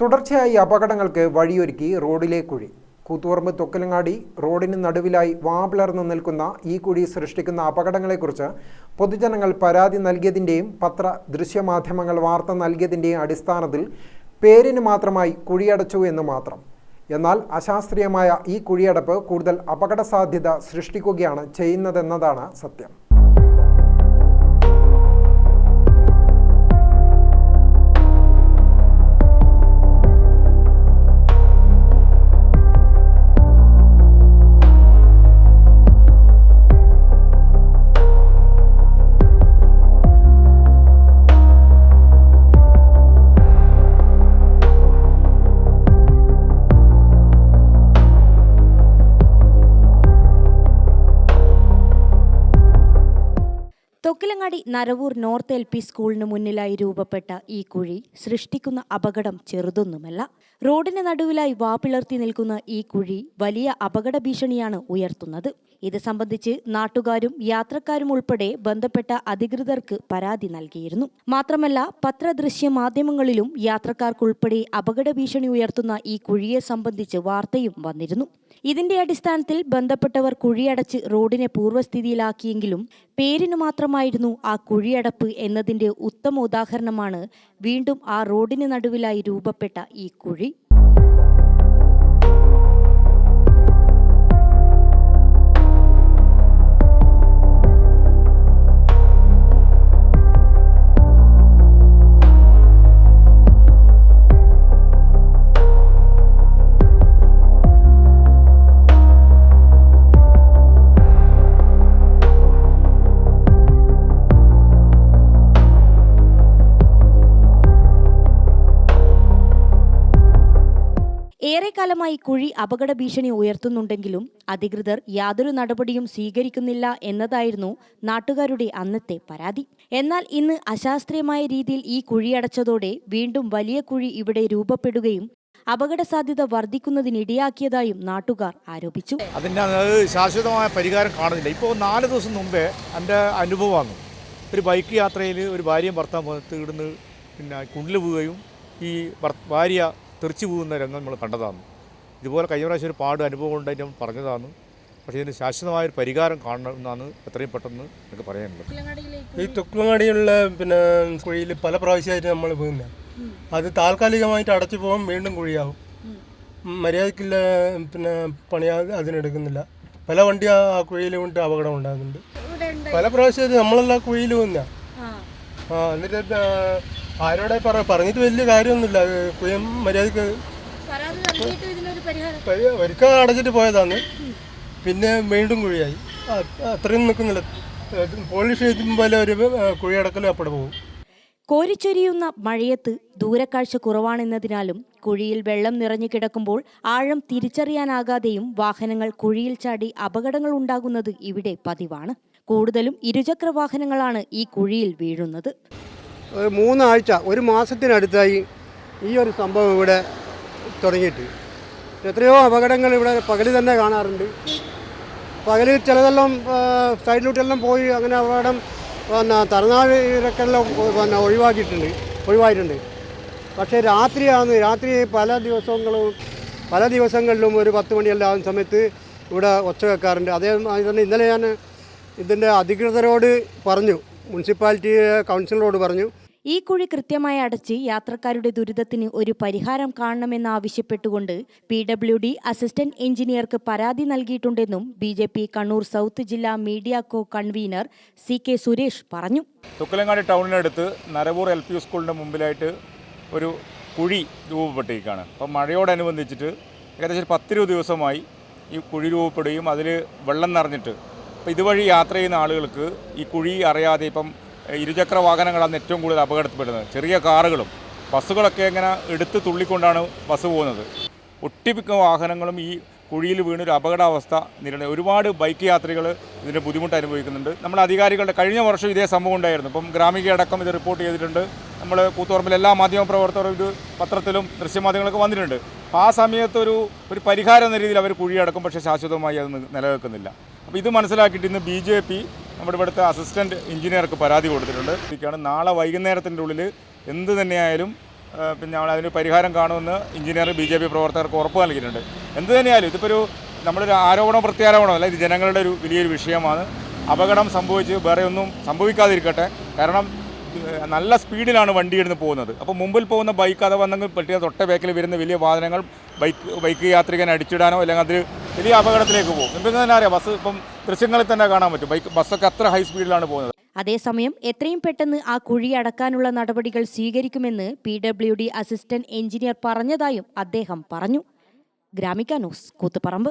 തുടർച്ചയായി അപകടങ്ങൾക്ക് വഴിയൊരുക്കി റോഡിലെ കുഴി. കൂത്തുപറമ്പ് തൊക്കലങ്ങാടി റോഡിന് നടുവിലായി വാപിളർന്നു നിൽക്കുന്ന ഈ കുഴി സൃഷ്ടിക്കുന്ന അപകടങ്ങളെക്കുറിച്ച് പൊതുജനങ്ങൾ പരാതി നൽകിയതിന്റെയും പത്ര ദൃശ്യമാധ്യമങ്ങൾ വാർത്ത നൽകിയതിന്റെയും അടിസ്ഥാനത്തിൽ പേരിന് മാത്രമായി കുഴിയടച്ചു എന്ന് മാത്രം. എന്നാൽ അശാസ്ത്രീയമായ ഈ കുഴിയടപ്പ് കൂടുതൽ അപകട സാധ്യത സൃഷ്ടിക്കുകയാണ് ചെയ്യുന്നതെന്നതാണ് സത്യം. Thokkilangadi Naravoor north L P സ്കൂളിന് മുന്നിലായി രൂപപ്പെട്ട ഈ കുഴി സൃഷ്ടിക്കുന്ന അപകടം ചെറുതൊന്നുമല്ല. റോഡിന് നടുവിലായി വാപ്പിളർത്തി നിൽക്കുന്ന ഈ കുഴി വലിയ അപകട ഭീഷണിയാണ് ഉയർത്തുന്നത്. ഇത് സംബന്ധിച്ച് നാട്ടുകാരും യാത്രക്കാരും ഉൾപ്പെടെ ബന്ധപ്പെട്ട അധികൃതർക്ക് പരാതി നൽകിയിരുന്നു. മാത്രമല്ല പത്രദൃശ്യ മാധ്യമങ്ങളിലും യാത്രക്കാർക്കുൾപ്പെടെ അപകട ഭീഷണി ഉയർത്തുന്ന ഈ കുഴിയെ സംബന്ധിച്ച് വാർത്തയും വന്നിരുന്നു. ഇതിന്റെ അടിസ്ഥാനത്തിൽ ബന്ധപ്പെട്ടവർ കുഴിയടച്ച് റോഡിനെ പൂർവസ്ഥിതിയിലാക്കിയെങ്കിലും പേരിനു മാത്രമായിരുന്നു ആ കുഴിയടപ്പ് എന്നതിന്റെ ഉത്തമ ഉദാഹരണമാണ് വീണ്ടും ആ റോഡിന് നടുവിലായി രൂപപ്പെട്ട ഈ കുഴി. ഏറെക്കാലമായി കുഴി അപകട ഭീഷണി ഉയർത്തുന്നുണ്ടെങ്കിലും അധികൃതർ യാതൊരു നടപടിയും സ്വീകരിക്കുന്നില്ല എന്നതായിരുന്നു നാട്ടുകാരുടെ അന്നത്തെ പരാതി. എന്നാൽ ഇന്ന് അശാസ്ത്രീയമായ രീതിയിൽ ഈ കുഴി കുഴിയടച്ചതോടെ വീണ്ടും വലിയ കുഴി ഇവിടെ രൂപപ്പെടുകയും അപകട സാധ്യത വർദ്ധിക്കുന്നതിനിടയാക്കിയതായും നാട്ടുകാർ ആരോപിച്ചു. അതിന്റെ ശാശ്വതമായ പരിഹാരം കാണുന്നില്ല. ഇപ്പോൾ നാല് ദിവസം മുമ്പേ എന്റെ അനുഭവമാണ് ഒരു ബൈക്ക് യാത്രയിൽ ഒരു ഭാര്യയും ഭർത്താവും പിന്നെ കുണ്ടിൽ പോവുകയും ഈ ഭാര്യ തെറിച്ചു പോകുന്ന രംഗം നമ്മൾ കണ്ടതാണ്. ഇതുപോലെ കഴിഞ്ഞ പ്രാവശ്യം ഒരു പാട് അനുഭവം കൊണ്ട് ഞാൻ പറഞ്ഞതാണ്. പക്ഷേ ഇതിന് ശാശ്വതമായ ഒരു പരിഹാരം കാണണമെന്നാണ് എത്രയും പെട്ടെന്ന് എനിക്ക് പറയാനുള്ളത്. ഈ തൊക്കുളങ്ങാടിയുള്ള പിന്നെ കുഴിയിൽ പല പ്രാവശ്യമായിട്ട് നമ്മൾ വീഴുന്ന. അത് താൽക്കാലികമായിട്ട് അടച്ചു പോകും വീണ്ടും കുഴിയാവും. മര്യാദക്കില്ല മര്യാദയ്ക്കുള്ള പിന്നെ പണിയാ അത് അതിനെടുക്കുന്നില്ല. പല വണ്ടി ആ കുഴിയിൽ കൊണ്ട് അപകടം ഉണ്ടാകുന്നുണ്ട്. പല പ്രാവശ്യം നമ്മളെല്ലാം കുഴിയിൽ വന്ന ആ. എന്നിട്ട് ആരോടെ പറ പറഞ്ഞിട്ട് വലിയ കാര്യമൊന്നുമില്ല. അത് മര്യാദയ്ക്ക് ഒരിക്കൽ അടച്ചിട്ട് പോയതാണ്. പിന്നെ വീണ്ടും കുഴിയായി. അത്രയും നിൽക്കുന്നില്ല. പോളിഷ് ചെയ്യുമ്പോൾ ഒരു കുഴി അടക്കലും അപ്പടെ പോകും. കോരിച്ചൊരിയുന്ന മഴയത്ത് ദൂരക്കാഴ്ച കുറവാണെന്നതിനാലും കുഴിയിൽ വെള്ളം നിറഞ്ഞു കിടക്കുമ്പോൾ ആഴം തിരിച്ചറിയാനാകാതെയും വാഹനങ്ങൾ കുഴിയിൽ ചാടി അപകടങ്ങൾ ഉണ്ടാകുന്നത് ഇവിടെ പതിവാണ്. കൂടുതലും ഇരുചക്ര വാഹനങ്ങളാണ് ഈ കുഴിയിൽ വീഴുന്നത്. ഒരു മൂന്നാഴ്ച ഒരു മാസത്തിനടുത്തായി ഈ ഒരു സംഭവം ഇവിടെ തുടങ്ങിയിട്ട്. എത്രയോ അപകടങ്ങൾ ഇവിടെ പകൽ തന്നെ കാണാറുണ്ട്. പകൽ ചിലതെല്ലാം സൈഡിലോട്ടെല്ലാം പോയി അങ്ങനെ അപകടം പിന്നെ തലനാഴിരക്കെല്ലാം പിന്നെ ഒഴിവാക്കിയിട്ടുണ്ട് ഒഴിവായിട്ടുണ്ട്. പക്ഷേ രാത്രിയാണ് രാത്രി പല ദിവസങ്ങളും പല ദിവസങ്ങളിലും ഒരു പത്ത് മണിയെല്ലാം ആകുന്ന സമയത്ത് ഇവിടെ ഒച്ച വെക്കാറുണ്ട്. അതേ തന്നെ ഇന്നലെ ഞാൻ ഇതിന്റെ അധികൃതരോട് പറഞ്ഞു മുനിസിപ്പാലിറ്റി കൗൺസിലറോട് പറഞ്ഞു. ഈ കുഴി കൃത്യമായി അടച്ച് യാത്രക്കാരുടെ ദുരിതത്തിന് ഒരു പരിഹാരം കാണണമെന്നാവശ്യപ്പെട്ടുകൊണ്ട് പി ഡബ്ല്യു ഡി അസിസ്റ്റന്റ് എഞ്ചിനീയർക്ക് പരാതി നൽകിയിട്ടുണ്ടെന്നും B J P Kannur south ജില്ലാ media co convener C K Suresh പറഞ്ഞു. തുക്കലങ്ങാടി ടൗണിനടുത്ത് നരവൂർ എൽ പി സ്കൂളിന്റെ മുമ്പിലായിട്ട് ഒരു കുഴി രൂപപ്പെട്ടിരിക്കുകയാണ്. അപ്പം മഴയോടനുബന്ധിച്ചിട്ട് ഏകദേശം ഒരു പത്തിരുപത് ദിവസമായി ഈ കുഴി രൂപപ്പെടുകയും അതിൽ വെള്ളം നിറഞ്ഞിട്ട് അപ്പോൾ ഇതുവഴി യാത്ര ചെയ്യുന്ന ആളുകൾക്ക് ഈ കുഴി അറിയാതെ ഇപ്പം ഇരുചക്ര വാഹനങ്ങളാണ് ഏറ്റവും കൂടുതൽ അപകടത്തിൽപ്പെടുന്നത്. ചെറിയ കാറുകളും ബസ്സുകളൊക്കെ ഇങ്ങനെ എടുത്ത് തുള്ളിക്കൊണ്ടാണ് ബസ് പോകുന്നത്. ഒട്ടിമിക്ക വാഹനങ്ങളും ഈ കുഴിയിൽ വീണൊരു അപകടാവസ്ഥ നേരിടുന്നത് ഒരുപാട് ബൈക്ക് യാത്രികൾ ഇതിന്റെ ബുദ്ധിമുട്ട് അനുഭവിക്കുന്നുണ്ട്. നമ്മൾ അധികാരികളുടെ കഴിഞ്ഞ വർഷം ഇതേ സംഭവം ഉണ്ടായിരുന്നു. ഇപ്പം ഗ്രാമിക അടക്കം ഇത് റിപ്പോർട്ട് ചെയ്തിട്ടുണ്ട്. നമ്മൾ കൂത്തുപറമ്പിൽ എല്ലാ മാധ്യമ പ്രവർത്തകരും ഇത് പത്രത്തിലും ദൃശ്യമാധ്യമങ്ങളൊക്കെ വന്നിട്ടുണ്ട്. ആ സമയത്തൊരു ഒരു ഒരു പരിഹാരം എന്ന രീതിയിൽ അവർ കുഴിയടക്കും പക്ഷേ ശാശ്വതമായി അത് നിലനിൽക്കുന്നില്ല. അപ്പോൾ ഇത് മനസ്സിലാക്കിയിട്ട് ഇന്ന് ബി ജെ പി നമ്മുടെ ഇവിടുത്തെ അസിസ്റ്റന്റ് എഞ്ചിനീയർക്ക് പരാതി കൊടുത്തിട്ടുണ്ട്. ഇതൊക്കെയാണ് നാളെ വൈകുന്നേരത്തിന്റെ ഉള്ളിൽ എന്ത് തന്നെയായാലും പിന്നെ നമ്മൾ അതിന് പരിഹാരം കാണുമെന്ന് എഞ്ചിനീയർ ബി ജെ പി പ്രവർത്തകർക്ക് ഉറപ്പ് നൽകിയിട്ടുണ്ട്. എന്ത് തന്നെയായാലും ഇതിപ്പോൾ ഒരു നമ്മളൊരു ആരോപണം പ്രത്യാരോപണം അല്ല ഇത് ജനങ്ങളുടെ ഒരു വലിയൊരു വിഷയമാണ്. അപകടം സംഭവിച്ച് വേറെ ഒന്നും സംഭവിക്കാതിരിക്കട്ടെ. കാരണം നല്ല സ്പീഡിലാണ് വണ്ടി ഇരുന്ന് പോകുന്നത്. അപ്പോൾ മുമ്പിൽ പോകുന്ന ബൈക്ക് അഥവാ എന്തെങ്കിലും പറ്റിയ തൊട്ട ബാക്കിൽ വരുന്ന വലിയ വാഹനങ്ങൾ ബൈക്ക് ബൈക്ക് യാത്രികനെ അടിച്ചിടാനോ അല്ലെങ്കിൽ അതിൽ വലിയ അപകടത്തിലേക്ക് പോകും. നിങ്ങൾക്ക് തന്നെ അറിയാം? ബസ് ഇപ്പം ദൃശ്യങ്ങളിൽ തന്നെ കാണാൻ പറ്റും. ബൈക്ക് ബസ്സൊക്കെ അത്ര ഹൈ സ്പീഡിലാണ് പോകുന്നത്. അതേസമയം എത്രയും പെട്ടെന്ന് ആ കുഴി അടക്കാനുള്ള നടപടികൾ സ്വീകരിക്കുമെന്ന് P W D assistant engineer പറഞ്ഞതായും അദ്ദേഹം പറഞ്ഞു. Gramika news Koothuparamba.